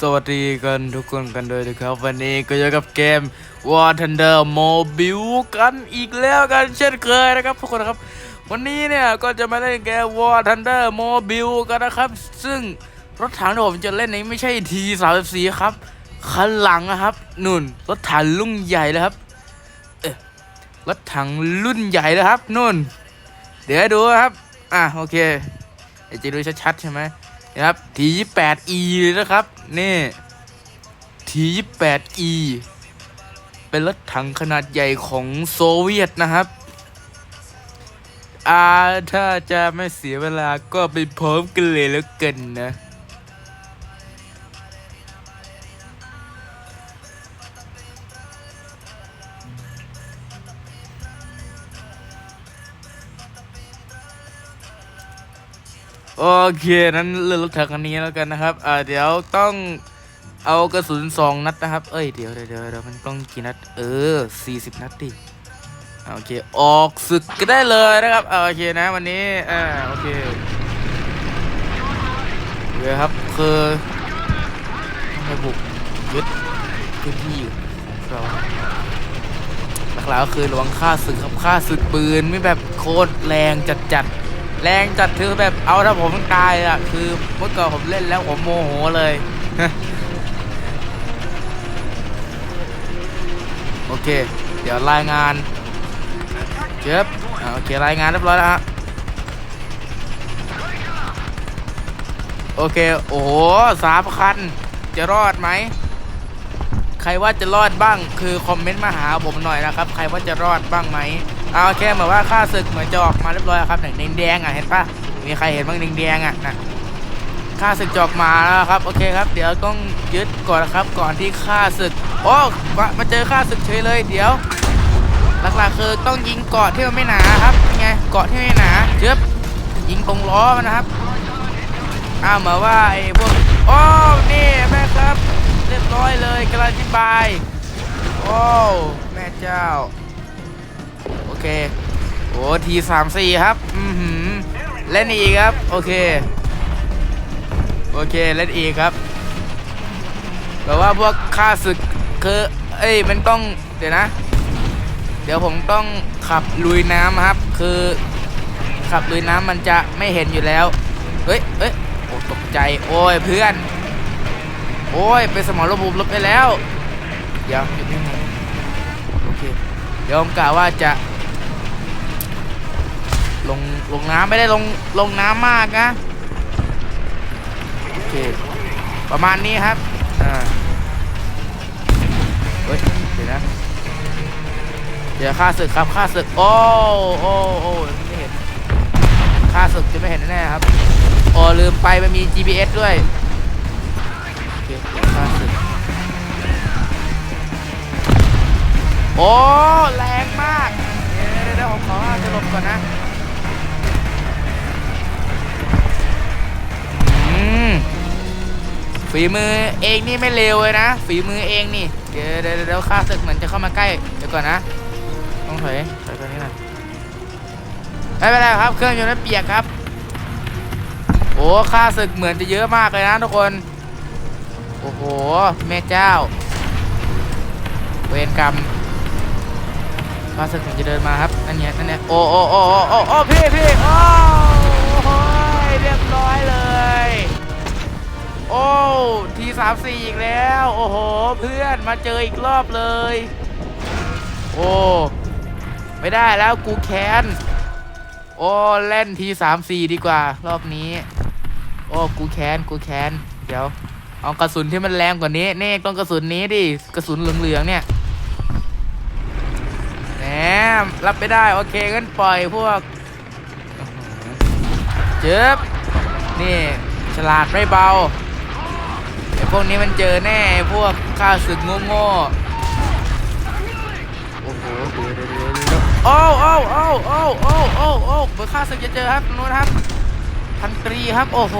สวัสดีกันทุกคนกันด้วยนะครับ วันนี้ก็อยู่กับเกม War Thunder Mobile กันอีกแล้วกันเช่นเคยนะครับทุกคนครับ วันนี้เนี่ยก็จะมาเล่นเกม War Thunder Mobile กันนะครับ ซึ่งรถถังที่ผมจะเล่นนี้ไม่ใช่ T34 ครับคันหลังนะครับนุ่นรถถังรุ่นใหญ่เลยครับเอ๊ะรถถังรุ่นใหญ่เลยครับนุ่น เดี๋ยวดูครับ อะโอเคจะดูชัดๆใช่ไหม นะครับที 28E เลยนะครับ นี่ที 28E เป็นรถถังขนาดใหญ่ของโซเวียตนะครับอาถ้าจะไม่เสียเวลาก็ไปพร้อมกันเลยแล้วกันนะ โอเคนั้นเลือกรถถังคันนี้แล้วกันนะครับ อ่าเดี๋ยวต้องเอากระสุนสองนัดนะครับ เอ้ยเดี๋ยวเดี๋ยวเดี๋ยวมันต้องกี่นัด เออสี่สิบนัดดิโอเค ออกศึกก็ได้เลยนะครับโอเคนะวันนี้ อ่าโอเคโอเคครับคือต้องไปบุกยึดพื้นที่ของเราหลักๆก็คือหลวงค่าศึกครับค่าศึกปืนไม่แบบโคตรแรงจัดจัดๆ แรงจัดคือแบบเอาถ้าผมตายอะคือเมื่อก่อนผมเล่นแล้วผมโมโหเลยโอเค เดี๋ยวรายงานเจ็บอ่าโอเครายงานเรียบร้อยแล้วฮะโอเค โอ้โหสามคัน จะรอดไหม ใครว่าจะรอดบ้าง คือคอมเมนต์มาหาผมหน่อยนะครับ ใครว่าจะรอดบ้างไหม เอาโอเคเหมือนว่าค่าศึกเหมือนจะออกมาเรียบร้อยครับหนังแดงๆอะเห็นปะมีใครเห็นบ้างแดงๆอะนะค่าศึกจอกมาแล้วครับโอเคครับ เดี๋ยวต้องยึดก่อนนะครับ ก่อนที่ค่าศึกโอ้มามาเจอค่าศึกเฉยเลย เดี๋ยวหลักๆคือต้องยิงเกาะที่มันไม่หนาครับไงเกาะที่ไม่หนาเจ็บยิงตรงล้อมันนะครับอ้าวเหมือนว่าไอ้พวกโอ้นี่แม่ครับ เรียบร้อยเลยกำลังอธิบายโอ้แม่เจ้า เค โอ้ทีสามสี่ครับ อือหือ เล่นอีกครับ โอเค โอเค เล่นอีกครับแบบว่าพวกค่าศึกคือ เอ้ย มันต้อง เดี๋ยวนะ เดี๋ยวผมต้องขับลุยน้ำครับ คือ ขับลุยน้ำมันจะไม่เห็นอยู่แล้ว เฮ้ยเฮ้ยโอ้ตกใจ โอ้ย เพื่อน โอ้ย ไปสมองระบบลบไปแล้ว เดี๋ยวหยุดนิดนึงโอเคเดี๋ยวผมกะว่าจะ ลงลงน้ำไม่ได้ลงลงน้ำมากนะโอเคประมาณนี้ครับอ่าเฮ้ยเดี๋ยวนะเดี๋ยวค่าศึกครับค่าศึกโอ้โอ้โอ้ไม่เห็นค่าศึกจะไม่เห็นแน่ครับโอ้ลืมไปมันมี GPS ด้วยโอเคค่าศึกโอ้แรงมากเดี๋ยวเดี๋ยวเดี๋ยวผมขอจะหลบก่อนนะ ฝีมือเองนี่ไม่เลวเลยนะ ฝีมือเองนี่ เดี๋ยวเดี๋ยวข้าศึกเหมือนจะเข้ามาใกล้ เดี๋ยวก่อนนะ ต้องถอยถอยตัวนี้หน่อยไม่เป็นไรครับ เครื่องยนต์เปียกครับ โอ้ค่าศึกเหมือนจะเยอะมากเลยนะทุกคน โอ้โห แม่เจ้า เวรกรรมค่าศึกถึงจะเดินมาครับ นั่นเนี่ยนั่นเนี่ยโอ้โอ้โอ้โอ้โอ้โอ้พี่พี่โอ้ ทีสามสี่อีกแล้ว โอ้โห เพื่อนมาเจออีกรอบเลย โอ้ไม่ได้แล้วกูแค้นโอ้เล่นทีสามสี่ดีกว่า รอบนี้ โอ้กูแค้นกูแค้นเดี๋ยว เอากระสุนที่มันแรงกว่านี้เน่ต้องกระสุนนี้ดิกระสุนเหลืองๆเนี่ยแหมรับไม่ได้โอเคงั้นปล่อยพวกเจ็บนี่ฉลาดไม่เบา ไอ้พวกนี้มันเจอแน่ไอ้พวกข้าศึกโง่ๆโอ้โหเดี๋ยวเดี๋ยวเดี๋ยวเดี๋ยวโอ้โอ้โอ้โอ้โอ้โอ้โอ้เบอร์ข้าศึกจะเจอครับตรงนู้นครับพันตรีครับโอ้โห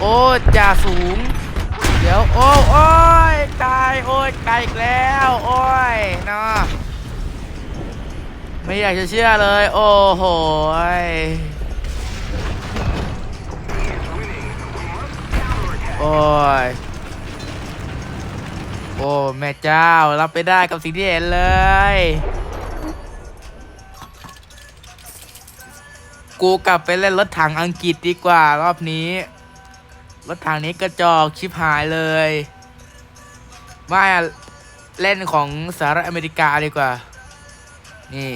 โอ้จ่าสูง เดี๋ยวโอ้โอ้ยตายโอ้ยตายอีกแล้วโอ้ยเนาะไม่อยากจะเชื่อเลย โอ้โหย โอ้ย โอ้แม่เจ้ารับไปได้กับสิ่งที่เห็นเลย กูกลับไปเล่นรถถังอังกฤษดีกว่ารอบนี้ รถถังนี้กระจอกชิบหายเลยไม่เล่นของสหรัฐอเมริกาดีกว่า นี่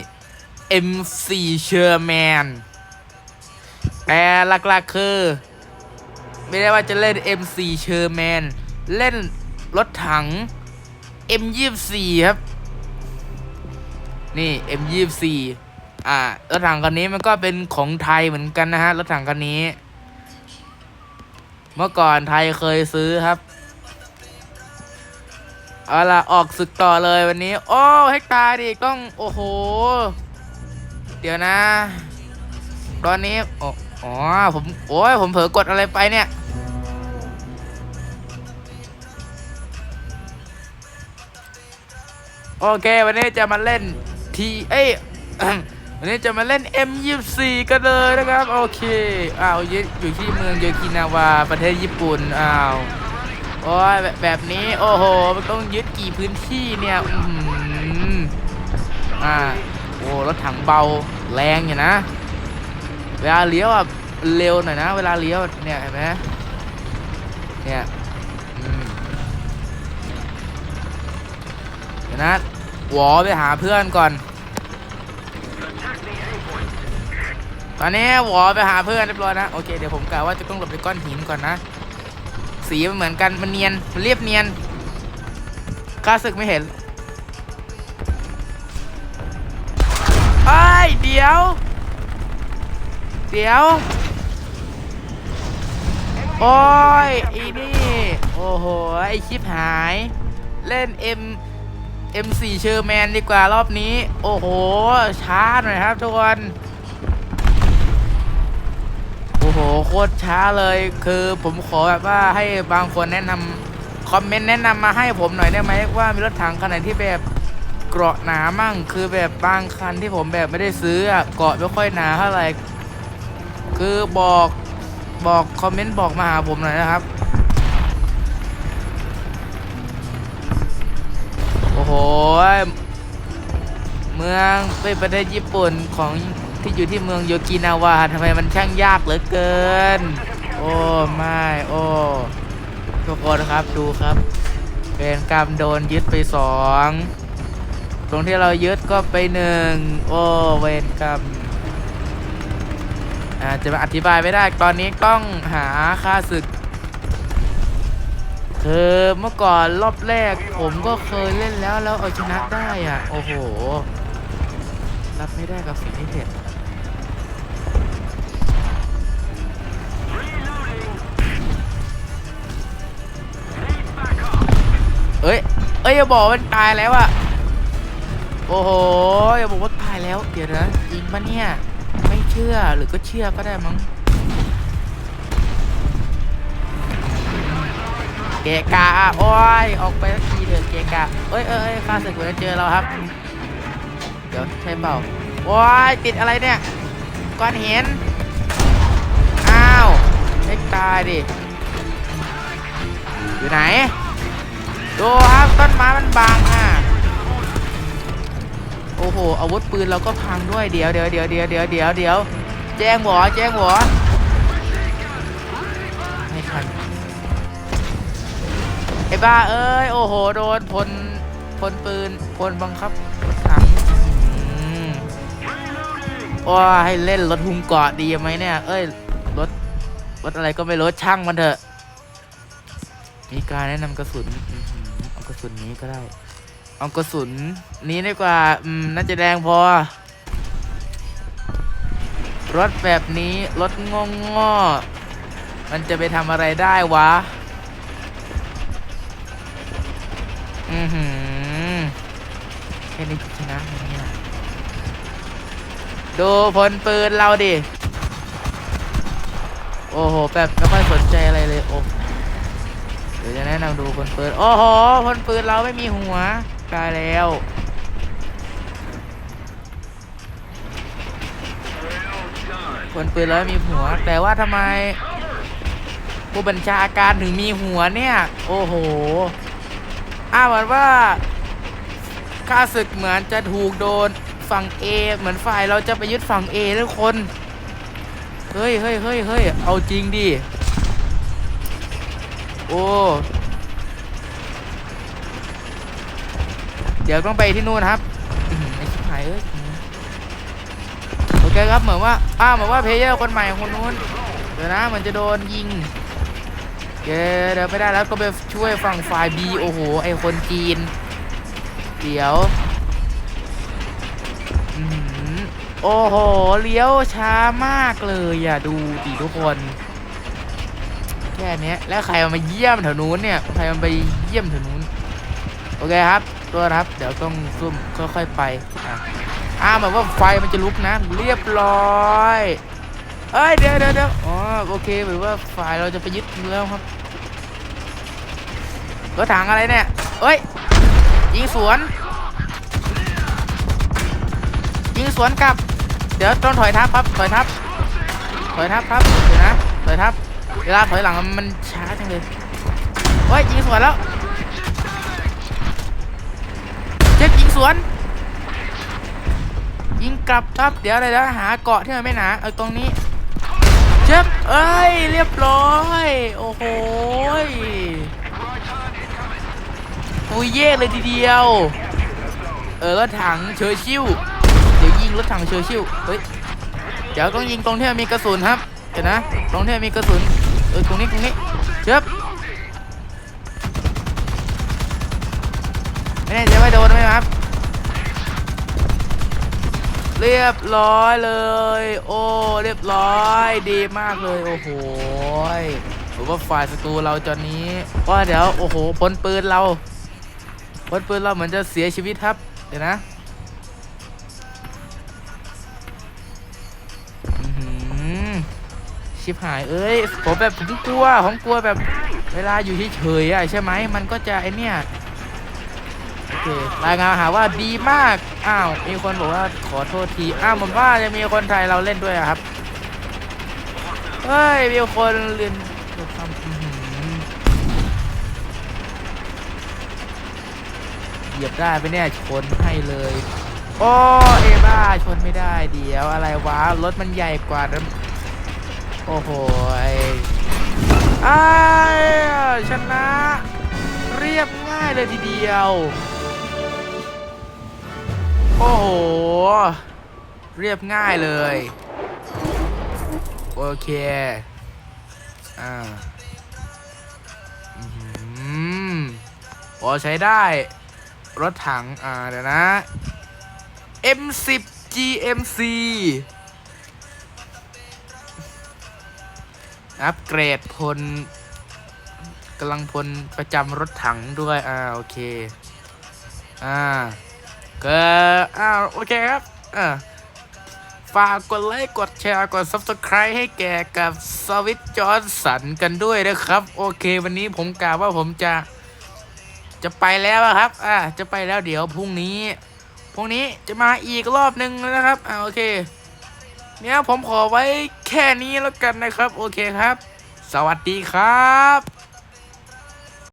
M4 Sherman แต่หลักๆคือ ไม่ได้ว่าจะเล่น M4 Sherman เล่นรถถัง M24 ครับ นี่ M24 อ่ารถถังคันนี้มันก็เป็นของไทยเหมือนกันนะฮะ รถถังคันนี้ เมื่อก่อนไทยเคยซื้อครับ เอาล่ะออกศึกต่อเลยวันนี้ โอ้เฮกตาร์ดิต้อง โอ้โห เดี๋ยวนะ ตอนนี้ อ๋อ ผม โอ้ยผมเผลอกดอะไรไปเนี่ย โอเค วันนี้จะมาเล่นทีเอ้ยวันนี้จะมาเล่น M24 กันเลยนะครับ โอเคอ้าวอยู่ที่เมืองโยกินาวาประเทศญี่ปุ่นอ้าวโอ้ยแบบนี้โอ้โหมันต้องยึดกี่พื้นที่เนี่ยอือหืออ่าโอ้รถถังเบาแรงอยู่นะ เวลาเลี้ยวอะเร็วหน่อยนะ เวลาเลี้ยวเนี่ยเห็นไหมเนี่ย ยวนะหวอไปหาเพื่อนก่อน ตอนนี้หวอไปหาเพื่อนเรียบร้อยนะ โอเค เดี๋ยวผมกะว่าจะต้องหลบในก้อนหินก่อนนะ สีมันเหมือนกัน มันเนียน มันเรียบเนียนกล้าศึกไม่เห็นไอ้เดี๋ยว เดี๋ยว โอ้ยอีนี่ โอ้โห ไอชิปหาย เล่น M M4 เชอร์แมนดีกว่ารอบนี้ โอ้โห ช้าหน่อยครับทุกคนโอ้โห โคตรช้าเลย คือผมขอแบบว่าให้บางคนแนะนำคอมเมนต์แนะนำมาให้ผมหน่อยได้ไหมว่ามีรถถังคันไหนที่แบบเกราะหนามั่ง คือแบบบางคันที่ผมแบบไม่ได้ซื้ออะเกราะไม่ค่อยหนาเท่าไหร่ คือบอกบอกคอมเมนต์บอกมาหาผมหน่อยนะครับ อ้โห เมืองเป็นประเทศญี่ปุ่นของที่อยู่ที่เมืองโยกินาวาทำไมมันช่างยากเหลือเกิน โอ้ไม่โอ้ทุกคนครับดูครับเป็นกรรมโดนยึดไปสองตรงที่เรายึดก็ไปหนึ่งโอ้เวรกรรมอาจจะมาอธิบายไม่ได้ตอนนี้ต้องหาค่าศึก คือเมื่อก่อนรอบแรกผมก็เคยเล่นแล้วแล้วเอาชนะได้อะ โอ้โห รับไม่ได้กับสิ่งที่เห็นเอ้ย เอ้ยอย่าบอกว่ามันตายแล้วอะ โอ้โหอย่าบอกว่าตายแล้ว เดี๋ยวนะจริงปะเนี่ย ไม่เชื่อหรือก็เชื่อก็ได้มั้ง เกกะอะโอ้ยออกไปทีเถอะเกกะเอ้ยเอ้ยข้าศึกหัวเจอเราครับ เดี๋ยวใช่เปล่าโอ้ยติดอะไรเนี่ยก้อนเห็นอ้าวเล็กตายดิอยู่ไหนดูครับต้นไม้มันบังอะโอ้โหอาวุธปืนเราก็พังด้วยเดี๋ยวเดี๋ยวเดี๋ยวเดี๋ยวเดี๋ยวเดี๋ยวเดี๋ยวแจ้งหวอแจ้งหวอ ไอ้บ้าเอ้ย โอ้โห โดนพลพลปืนพลบังคับรถถังว้าให้เล่นรถหุ้มเกาะดีไหมเนี่ย เอ้ย รถ รถอะไรก็ไม่รู้ช่างมันเถอะ มีการแนะนำกระสุนเอากระสุนนี้ก็ได้ เอากระสุนนี้ดีกว่า อืม น่าจะแรงพอ รถแบบนี้ รถงงงอมันจะไปทำอะไรได้วะ อือหือแค่นี้ชนะเนี่ยดูพลปืนเราดิ โอ้โห แบบไม่ค่อยสนใจอะไรเลย โอ้เดี๋ยวจะแนะนำดูพลปืน โอ้โหพลปืนเราไม่มีหัว ตายแล้วพลปืนเราไม่มีหัว แต่ว่าทำไมผู้บัญชาการถึงมีหัวเนี่ย โอ้โห อาเหมือนว่าข้าศึกเหมือนจะถูกโดนฝั่ง A เหมือนฝ่ายเราจะไปยึดฝั่ง A ทุกคน เฮ้ยเฮ้ยเฮ้ยเฮ้ยเอาจริงดิ โอ้ เดี๋ยวต้องไปที่นู่นครับไอ้ชิบหายเอ้ย โอเคครับเหมือนว่า อ้าเหมือนว่าเพลเยอร์คนใหม่คนนู้น เดี๋ยวนะมันจะโดนยิง เดี๋ยวเดี๋ยวไม่ได้แล้วก็ไปช่วยฝั่งฝ่ายบีโอ้โห ไอคนจีน เดี๋ยวอโอ้โห เลี้ยวช้ามากเลยอะดูดิทุกคน แค่นี้แล้วใครมาเยี่ยมแถวนู้นเนี่ย ใครมาไปเยี่ยมแถวนู้น โอเคครับ ตัวครับ เดี๋ยวต้องซุ่มค่อยๆไป อะอ้าวแบบว่าไฟมันจะลุกนะ เรียบร้อย เอ้ยเดี๋ยวเดี๋ยวเดี๋ยวอ๋อโอเคแบบว่าฝ่ายเราจะไปยึดแล้วครับรถถังอะไรเนี่ยเอ้ยยิงสวน ยิงสวนกลับ เดี๋ยวต้องถอยทับครับถอยทับถอยทับครับเดี๋ยวนะถอยทับ เวลาถอยหลังมันช้าจังเลยเฮ้ยยิงสวนแล้วเจ็ดยิงสวน ยิงกลับครับเดี๋ยวอะไรนะหาเกาะที่มันไม่หนาเอาตรงนี้ เจ็บเอ้ยเรียบร้อย โอ้โหยโอ้ยเย่เลยทีเดียว เออรถถังเชอร์ชิวเดี๋ยวยิงรถถังเชอร์ชิวเฮ้ยเดี๋ยวต้องยิงตรงที่มีกระสุนครับเดี๋ยวนะตรงที่มีกระสุนเออตรงนี้ตรงนี้เจ็บไม่แน่ใจว่าโดนไหมครับ เรียบร้อยเลย โอ้ เรียบร้อยดีมากเลย โอ้โหยผมว่าฝ่ายศัตรูเราตอนนี้ว่าเดี๋ยว โอ้โหปนปืนเราปนปืนเราเหมือนจะเสียชีวิตครับ เดี๋ยวนะอื้อหือชิบหาย เอ้ย ผมแบบผมกลัว ผมกลัวแบบ เวลาอยู่เฉยๆอะใช่ไหม มันก็จะไอเนี่ย โอเค รายงานหาว่าดีมาก อ้าวมีคนบอกว่าขอโทษทีอ้าวผมว่าจะมีคนไทยเราเล่นด้วยอะครับเฮ้ยมีคนเรียนทำเหยียบได้ไปเนี่ยชนให้เลยโอ้เอบ้าชนไม่ได้เดี๋ยวอะไรวะรถมันใหญ่กว่านั้นโอ้โหไอ้อ้ชนะ เรียบง่ายเลยทีเดียว โอ้โห เรียบง่ายเลย โอเค อ่าอืมพอใช้ได้ รถถัง อ่า เดี๋ยวนะ M10 GMC อัปเกรดพลกำลังพลประจำรถถังด้วย อ่า โอเค อ่า ก็อ้าวโอเคครับอ่าฝากกดไลค์ กดแชร์ กด Subscribe ให้แกกับสวิตจอร์นสันกันด้วยนะครับ โอเค วันนี้ผมกล่าวว่าผมจะ จะไปแล้วอะครับ อ่าจะไปแล้วเดี๋ยวพรุ่งนี้พรุ่งนี้จะมาอีกรอบหนึ่งนะครับ อ่าโอเค เนี่ยผมขอไว้แค่นี้แล้วกันนะครับ โอเคครับ สวัสดีครับ